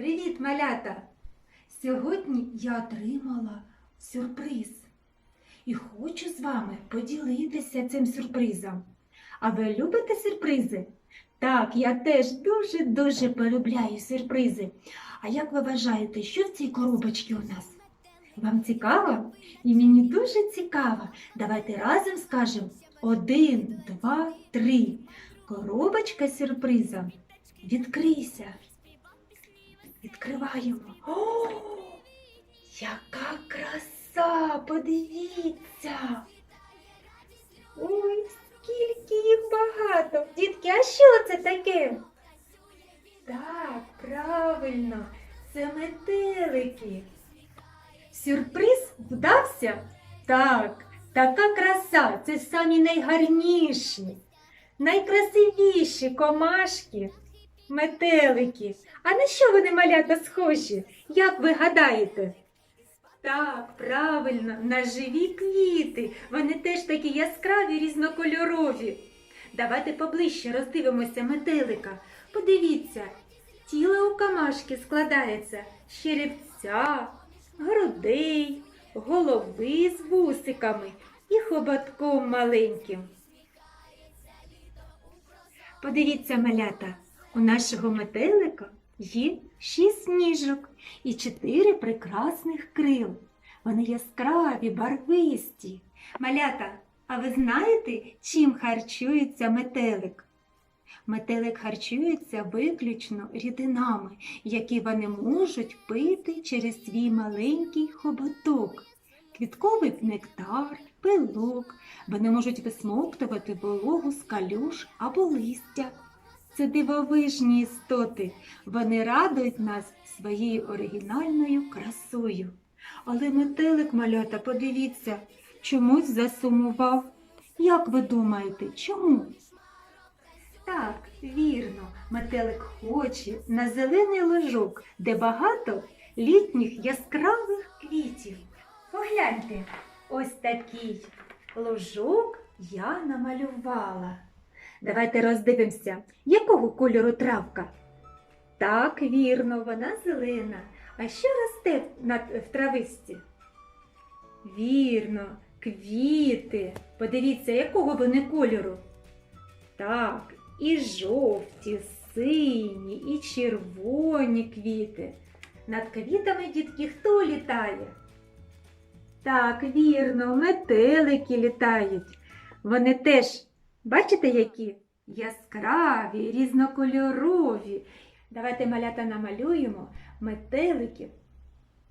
Привіт, малята! Сьогодні я отримала сюрприз і хочу з вами поділитися цим сюрпризом. А ви любите сюрпризи? Так, я теж дуже-дуже полюбляю сюрпризи. А як ви вважаєте, що в цій коробочці у нас? Вам цікаво? І мені дуже цікаво. Давайте разом скажемо один, два, три. Коробочка сюрпризом. Відкрийся. Відкриваємо. О, яка краса! Подивіться! Ой, скільки їх багато! Дітки, а що це таке? Так, правильно, це метелики. Сюрприз вдався? Так, така краса, це самі найгарніші, найкрасивіші комашки, метелики. А на що вони малята схожі? Як ви гадаєте? Так, правильно, на живі квіти. Вони теж такі яскраві, різнокольорові. Давайте поближче роздивимося метелика. Подивіться, тіло у камашки складається з черевця, грудей, голови з вусиками і хоботком маленьким. Подивіться, малята, у нашого метелика є шість ніжок і чотири прекрасних крил. Вони яскраві, барвисті. Малята, а ви знаєте, чим харчується метелик? Метелик харчується виключно рідинами, які вони можуть пити через свій маленький хоботок. Квітковий нектар, пилок, вони можуть висмоктувати вологу з калюш або листя. Це дивовижні істоти. Вони радують нас своєю оригінальною красою. Але метелик малята, подивіться, чомусь засумував. Як ви думаєте, чому? Так, вірно, метелик хоче на зелений лужок, де багато літніх яскравих квітів. Погляньте, ось такий лужок я намалювала. Давайте роздивимося, якого кольору травка. Так, вірно, вона зелена. А що росте в трависті? Вірно, квіти. Подивіться, якого вони кольору. Так, і жовті, сині, і червоні квіти. Над квітами, дітки, хто літає? Так, вірно, метелики літають. Вони теж, бачите, які? Яскраві, різнокольорові. Давайте малята намалюємо метеликів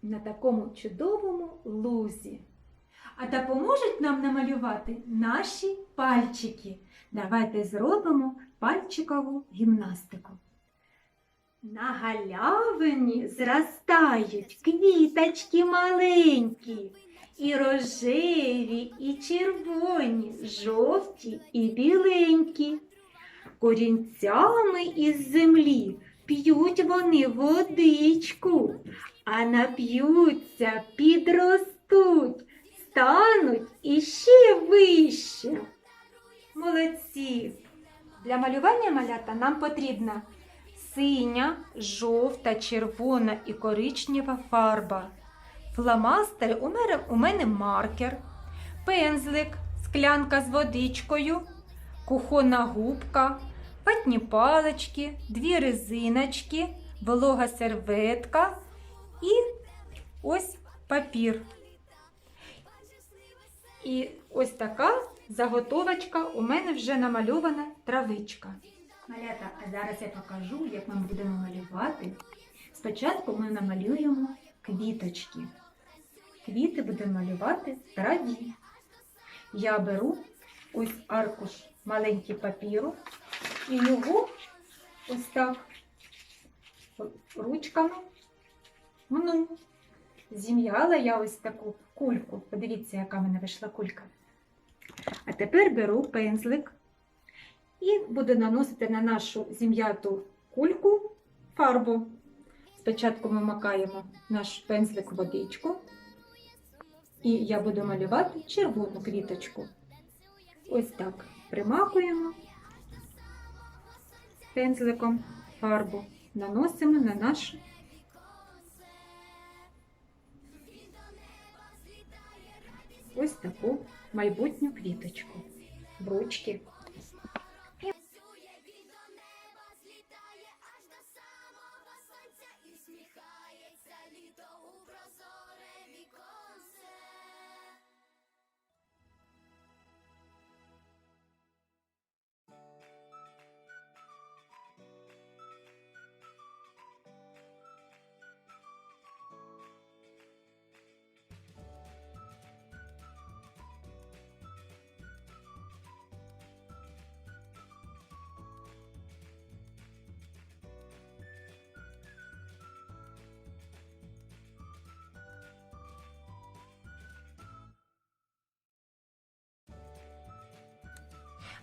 на такому чудовому лузі. А допоможуть нам намалювати наші пальчики. Давайте зробимо пальчикову гімнастику. На галявині зростають квіточки маленькі, і рожеві, і червоні, жовті і біленькі. Корінцями із землі п'ють вони водичку, а нап'ються, підростуть, стануть іще вище. Молодці! Для малювання малята нам потрібна синя, жовта, червона і коричнева фарба. Фломастери у мене, маркер, пензлик, склянка з водичкою, кухонна губка, ватні палички, дві резиночки, волога серветка і ось папір. І ось така заготовочка у мене вже намальована травичка. Малята, а зараз я покажу, як ми будемо малювати. Спочатку ми намалюємо квіточки. Квіти будемо малювати траві. Я беру ось аркуш маленький папіру і його ось так ручками мну. Зім'яла я ось таку кульку. Подивіться, яка в мене вийшла кулька. А тепер беру пензлик і буду наносити на нашу зім'яту кульку фарбу. Спочатку ми макаємо наш пензлик водичку, і я буду малювати червону квіточку. Ось так примакуємо пензликом фарбу, наносимо на наш ось таку майбутню квіточку в ручки.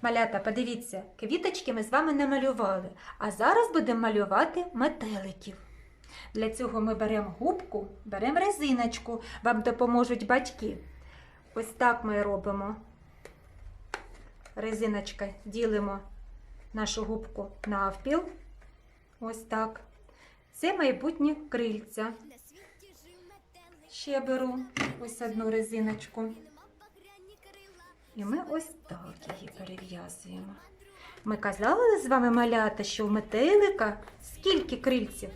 Малята, подивіться, квіточки ми з вами намалювали, а зараз будемо малювати метеликів. Для цього ми беремо губку, беремо резиночку, вам допоможуть батьки. Ось так ми робимо. Резиночка ділимо нашу губку навпіл. Ось так. Це майбутнє крильця. Ще беру ось одну резиночку. І ми ось так її перев'язуємо. Ми казали з вами малята, що у метелика скільки крильців?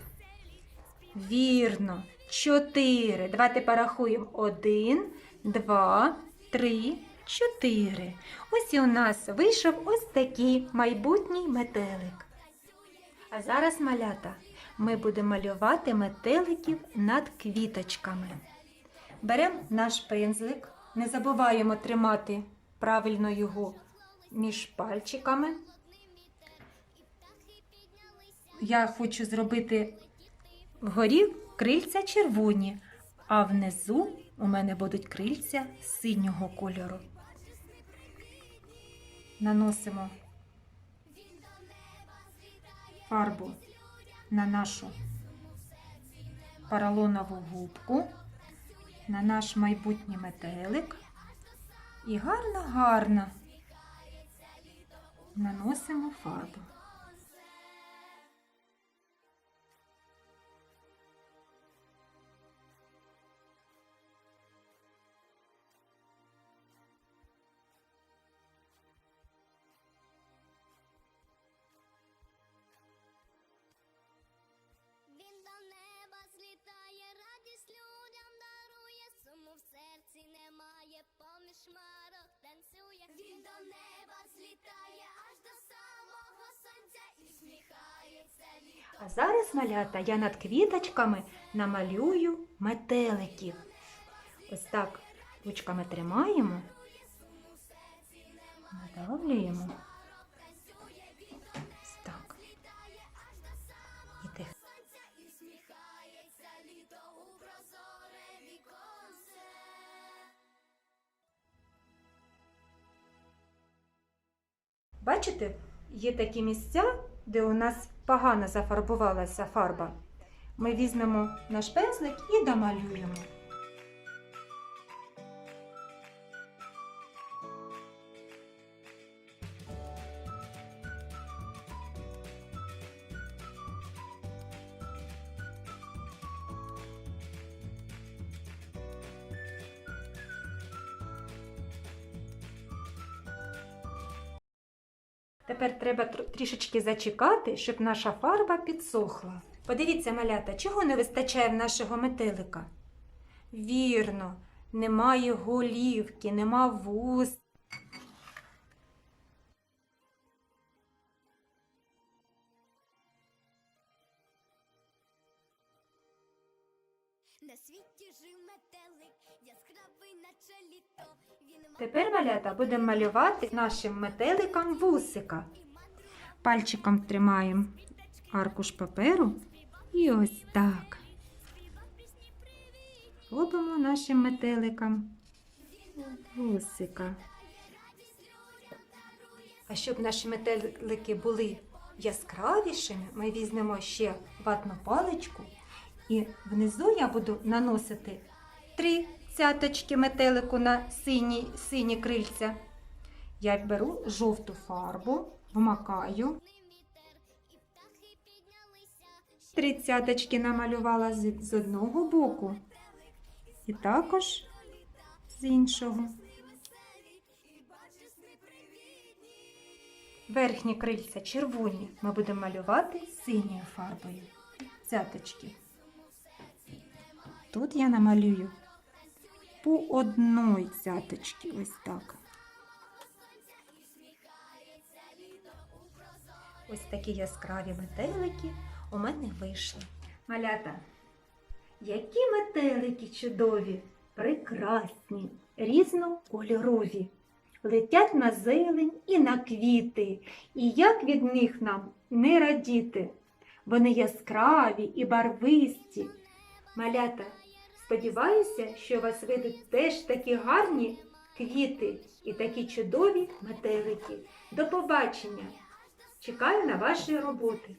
Вірно, чотири. Давайте порахуємо. Один, два, три, чотири. Ось і у нас вийшов ось такий майбутній метелик. А зараз, малята, ми будемо малювати метеликів над квіточками. Беремо наш пензлик, не забуваємо тримати правильно його між пальчиками. Я хочу зробити вгорі крильця червоні, а внизу у мене будуть крильця синього кольору. Наносимо фарбу на нашу поролонову губку, на наш майбутній метелик. І гарно-гарно наносимо фарбу. Суму в серці немає, шмарок танцює. Він до неба злітає аж до самого сонця і сміхається літо. А зараз, малята, я над квіточками намалюю метеликів. Ось так ручками тримаємо, надавлюємо. Бачите, є такі місця, де у нас погано зафарбувалася фарба. Ми візьмемо наш пензлик і домалюємо. Тепер треба трішечки зачекати, щоб наша фарба підсохла. Подивіться, малята, чого не вистачає в нашого метелика? Вірно, немає голівки, нема вуст. На світі жив метелик, яскравий наче літо. Тепер, малята, будемо малювати нашим метеликам вусика. Пальчиком тримаємо аркуш паперу і ось так. Робимо нашим метеликам вусика. А щоб наші метелики були яскравішими, ми візьмемо ще ватну паличку і внизу я буду наносити три цяточки метелику на сині, сині крильця. Я беру жовту фарбу, вмакаю, три цяточки намалювала з одного боку. І також з іншого. Верхні крильця червоні ми будемо малювати синьою фарбою. Цяточки. Тут я намалюю по одної цяточки, ось так. Ось такі яскраві метелики у мене вийшли. Малята, які метелики чудові, прекрасні, різнокольорові. Летять на зелень і на квіти, і як від них нам не радіти. Вони яскраві і барвисті. Малята, сподіваюся, що у вас вийдуть теж такі гарні квіти і такі чудові метелики. До побачення! Чекаю на ваші роботи.